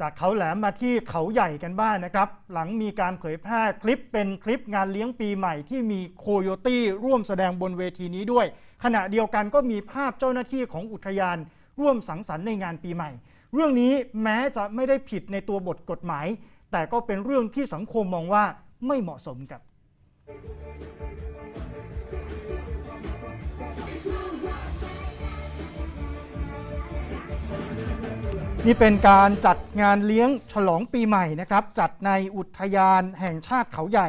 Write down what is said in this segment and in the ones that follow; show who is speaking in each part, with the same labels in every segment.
Speaker 1: จากเขาแหลมมาที่เขาใหญ่กันบ้างนะครับ หลังมีการเผยแพร่คลิปเป็นคลิปงานเลี้ยงปีใหม่ที่มีโคโยตี้ร่วมแสดงบนเวทีนี้ด้วย ขณะเดียวกันก็มีภาพเจ้าหน้าที่ของอุทยานร่วมสังสรรค์ในงานปีใหม่ เรื่องนี้แม้จะไม่ได้ผิดในตัวบทกฎหมาย แต่ก็เป็นเรื่องที่สังคมมองว่าไม่เหมาะสมครับ นี่เป็นการจัดงานเลี้ยงฉลองปีใหม่นะครับ จัดในอุทยานแห่งชาติเขาใหญ่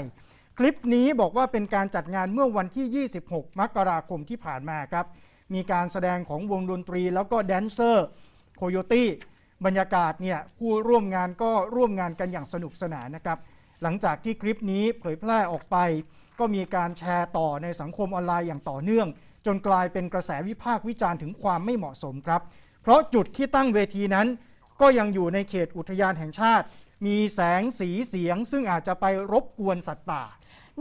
Speaker 1: คลิปนี้บอกว่าเป็นการจัดงานเมื่อวันที่ 26 มกราคมที่ผ่านมาครับ มีการแสดงของวงดนตรีแล้วก็แดนเซอร์โคโยตี้บรรยากาศเนี่ยผู้ร่วมงานก็ร่วมงานกันอย่างสนุกสนานนะครับ หลังจากที่คลิปนี้เผยแพร่ออกไป ก็มีการแชร์ต่อในสังคมออนไลน์อย่างต่อเนื่อง จนกลายเป็นกระแสวิพากษ์วิจารณ์ถึงความไม่เหมาะสมครับ เพราะจุดที่ตั้งเวทีนั้น ก็ยังอยู่ในเขตอุทยานแห่งชาติ มีแสงสีเสียง ซึ่งอาจจะไปรบกวนสัตว์ป่า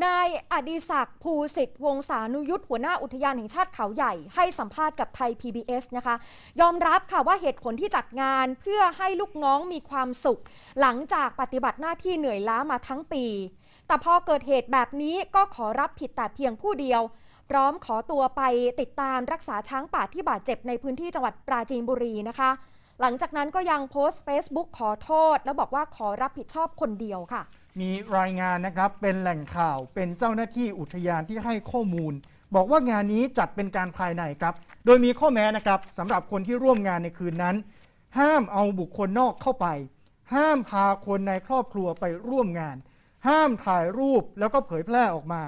Speaker 2: นายอดิศักดิ์ภูสิทธิ์วงศานุยุทธหัวหน้าอุทยานแห่งชาติเขาใหญ่ ให้สัมภาษณ์กับไทย PBS นะคะ ยอมรับค่ะว่าเหตุผลที่จัดงานเพื่อให้ลูกน้องมีความสุข หลังจากปฏิบัติหน้าที่เหนื่อยล้ามาทั้งปี แต่พอเกิดเหตุแบบนี้ก็ขอรับผิดแต่เพียงผู้เดียว พร้อมขอตัวไปติดตามรักษาช้างป่าที่บาดเจ็บในพื้นที่จังหวัดปราจีนบุรีนะคะ หลังจากนั้นก็ยังโพสต์ Facebook ขอโทษ แล้วบอกว่าขอรับผิดชอบคนเดียวค่ะ
Speaker 1: มีรายงานนะครับเป็นแหล่งข่าวเป็นเจ้าหน้าที่อุทยานที่ให้ข้อมูล บอกว่างานนี้จัดเป็นการภายในครับ โดยมีข้อแม้นะครับสำหรับคนที่ร่วมงานในคืนนั้น ห้ามเอาบุคคลนอกเข้าไป ห้ามพาคนในครอบครัวไปร่วมงาน ห้ามถ่ายรูปแล้วก็เผยแพร่ออกมา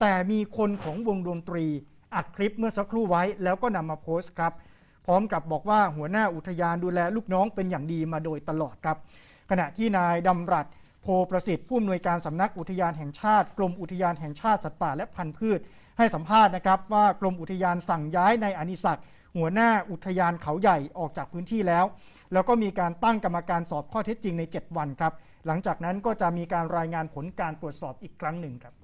Speaker 1: แต่มีคนของวงดนตรีอัดคลิปเมื่อสักครู่ไว้ แล้วก็นำมาโพสต์ครับ พร้อมกับบอกว่าหัวหน้าอุทยานดูแลลูกน้องเป็นอย่างดีมาโดยตลอดครับ ขณะที่นายดำรัฐโพประสิทธิ์ผู้อำนวยการสำนักอุทยานแห่งชาติ กรมอุทยานแห่งชาติสัตว์ป่าและพันธุ์พืช ให้สัมภาษณ์นะครับว่ากรมอุทยานสั่งย้ายในายอนิศักดิ์หัวหน้าอุทยานเขาใหญ่ออกจากพื้นที่แล้ว แล้วก็มีการตั้งกรรมการสอบข้อเท็จจริงใน 7 วันครับ หลังจากนั้นก็จะมีการรายงานผลการตรวจสอบอีกครั้งหนึ่งครับ